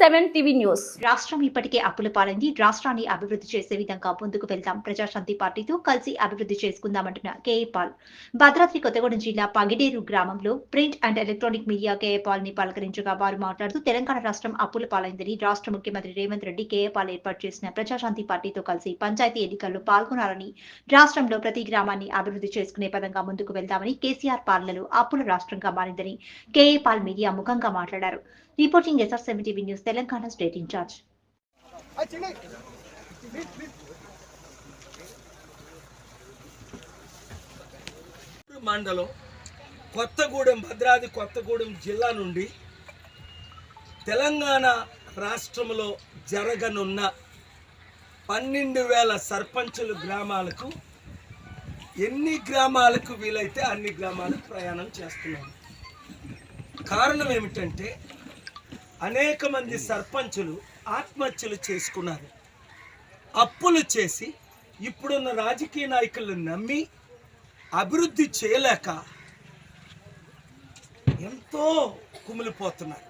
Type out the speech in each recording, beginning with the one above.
Seven TV news. రాష్ట్రం ఇప్పటికే అప్పుల పాలైంది. రాష్ట్రాన్ని అభివృద్ధి చేసే విధంగా ముందుకు వెళ్దాం. ప్రజాశాంతి పార్టీతో కలిసి అభివృద్ధి చేసుకుందామంటున్న కేఏ పాల్ భద్రాద్రి కొత్తగూడెం జిల్లా పగిడేరు గ్రామంలో print and electronic media K A పాల్ని పలకరించగా వారు మాట్లాడుతూ తెలంగాణ రాష్ట్రం అప్పుల పాలైందని రాష్ట్ర ముఖ్యమంత్రి రేవంత్ రెడ్డి కేఏ పాల్ ఏర్పాటు చేసిన ప్రజాశాంతి పార్టీతో కలిసి పంచాయతీ ఎన్నికల్లో పాల్గొనాలని రాష్ట్రంలో ప్రతి గ్రామాన్ని అభివృద్ధి చేసుకునే పదంగా ముందుకు వెళ్దామని కేసీఆర్ పాలనలో అప్పుల రాష్ట్రంగా మారిందని కేఏ పాల్ మీడియా ముఖంగా మాట్లాడారు. Reporting S R seven news Telangana state incharge. మండలం కొత్తగూడెం భద్రాద్రి కొత్తగూడెం జిల్లా నుండి తెలంగాణ రాష్ట్రంలో జరగనున్న పన్నెండు వేల సర్పంచులు గ్రామాలకు ఎన్ని గ్రామాలకు వీలైతే అన్ని గ్రామాలకు ప్రయాణం చేస్తున్నాము కారణం ఏమిటంటే అనేక మంది సర్పంచులు ఆత్మహత్యలు చేసుకున్నారు. అప్పులు చేసి ఇప్పుడున్న రాజకీయ నాయకులను నమ్మి అభివృద్ధి చేయలేక ఎంతో కుమిలిపోతున్నారు.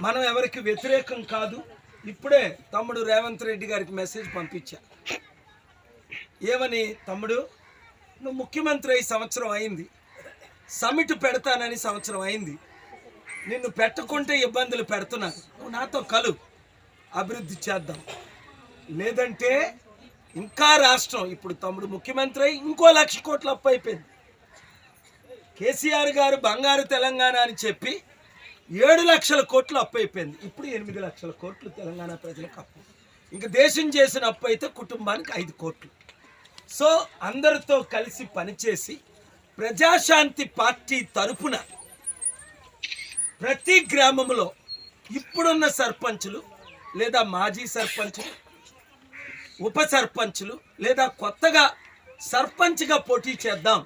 మనం ఎవరికి వ్యతిరేకం కాదు. ఇప్పుడే తమ్ముడు రేవంత్ రెడ్డి గారికి మెసేజ్ పంపించా. ఏమని తమ్ముడు? నువ్వు ముఖ్యమంత్రి అయి సంవత్సరం అయింది. సమిట్ పెడతానని సంవత్సరం అయింది. నిన్ను పెట్టకుంటే ఇబ్బందులు పెడుతున్నారు నువ్వు నాతో కలు. అభివృద్ధి చేద్దాం. లేదంటే ఇంకా రాష్ట్రం ఇప్పుడు తమ్ముడు ముఖ్యమంత్రి ఇంకో లక్ష కోట్ల అప్పు అయిపోయింది. కేసీఆర్ గారు బంగారు తెలంగాణ అని చెప్పి ఏడు లక్షల కోట్లు అప్పు అయిపోయింది. ఇప్పుడు ఎనిమిది లక్షల కోట్లు తెలంగాణ ప్రజలకు అప్పు. ఇంకా దేశం చేసిన అప్పు అయితే కుటుంబానికి ఐదు కోట్లు. సో అందరితో కలిసి పనిచేసి ప్రజాశాంతి పార్టీ తరపున ప్రతి గ్రామంలో ఇప్పుడున్న సర్పంచులు లేదా మాజీ సర్పంచులు ఉప సర్పంచులు లేదా కొత్తగా సర్పంచ్గా పోటీ చేద్దాం.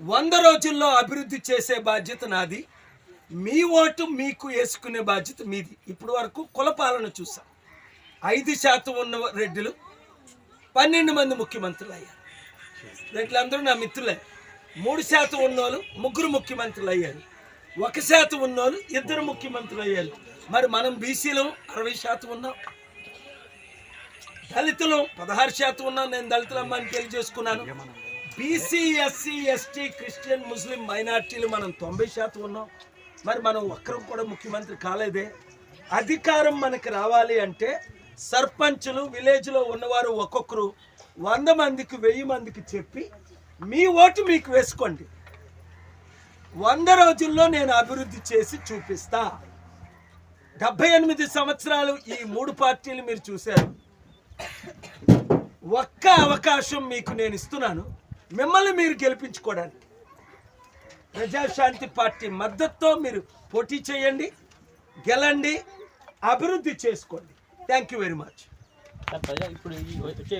వంద రోజుల్లో అభివృద్ధి చేసే బాధ్యత నాది. మీ ఓటు మీకు వేసుకునే బాధ్యత మీది. ఇప్పుడు వరకు కులపాలన చూసాం. ఐదు శాతం ఉన్న రెడ్డిలు పన్నెండు మంది ముఖ్యమంత్రులు అయ్యారు. రెడ్లందరూ నా మిత్రులే. మూడు శాతం ఉన్నోళ్ళు ముగ్గురు ముఖ్యమంత్రులు అయ్యారు. ఒక శాతం ఉన్నోళ్ళు ఇద్దరు ముఖ్యమంత్రులు అయ్యారు మరి మనం బీసీలో అరవై శాతం ఉన్నాం. దళితులు పదహారు శాతం ఉన్నాం. నేను దళితుల అమ్మాయిని పెళ్ళి చేసుకున్నాను. B C S C S T Christian ముస్లిం మైనార్టీలు మనం తొంభై శాతం ఉన్నాం. మరి మనం ఒక్కరం కూడా ముఖ్యమంత్రి కాలేదే. అధికారం మనకి రావాలి అంటే సర్పంచులు విలేజ్లో ఉన్నవారు ఒక్కొక్కరు వంద మందికి వెయ్యి మందికి చెప్పి మీ ఓటు మీకు వేసుకోండి. వంద రోజుల్లో నేను అభివృద్ధి చేసి చూపిస్తా. డెబ్బై ఎనిమిది సంవత్సరాలు ఈ మూడు పార్టీలు మీరు చూశారు. ఒక్క అవకాశం మీకు నేను ఇస్తున్నాను. మిమ్మల్ని మీరు గెలిపించుకోవడానికి. ప్రజాశాంతి పార్టీ మద్దతుతో మీరు పోటీ చేయండి గెలండి అభివృద్ధి చేసుకోండి. థ్యాంక్ యూ వెరీ మచ్ ఇప్పుడు వచ్చే